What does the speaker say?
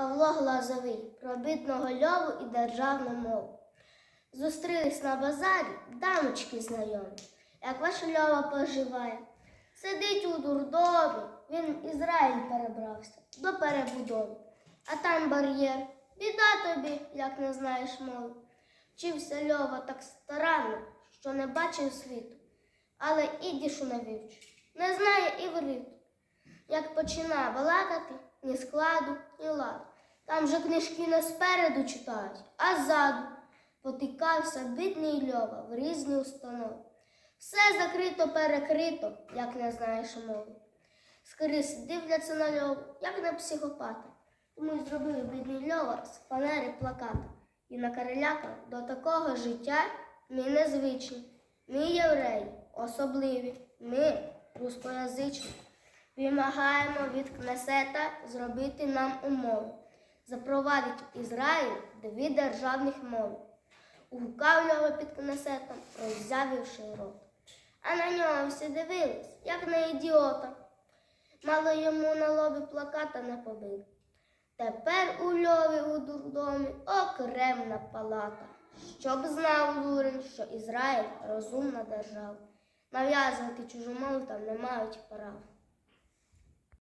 Павло Глазовий про бідного льову і державну мову. Зустрілись на базарі дамочки знайомі, як ваш льова поживає. Сидить у дурдомі, він Ізраїль перебрався до перебудови. А там бар'єр. Біда тобі, як не знаєш мови. Вчився льова так старанно, що не бачив світу, але ідішу не вивчив, не знає івриту. Як почина балакати, ні складу, ні ладу. Там же книжки не спереду читають, а ззаду. Потикався бідний Льова в різні установи. Все закрито, перекрито, як не знаєш мови. Скрізь дивляться на Льову, як на психопата. Тому й зробив бідний Льова з фанери плаката і на накарелякав до такого життя ми незвичні, ми євреї, особливі, ми рускоязичні. Вимагаємо від Кнесета зробити нам умови, запровадить Ізраїль дві державних мови. Угукав Льова під Кнесетом, роззявивши рот. А на нього всі дивились, як на ідіота. Мало йому на лобі плаката не побив. Тепер у Льові у дурдомі окремна палата, щоб знав дурень, що Ізраїль розумна держава. Нав'язувати чужу мову там не мають права.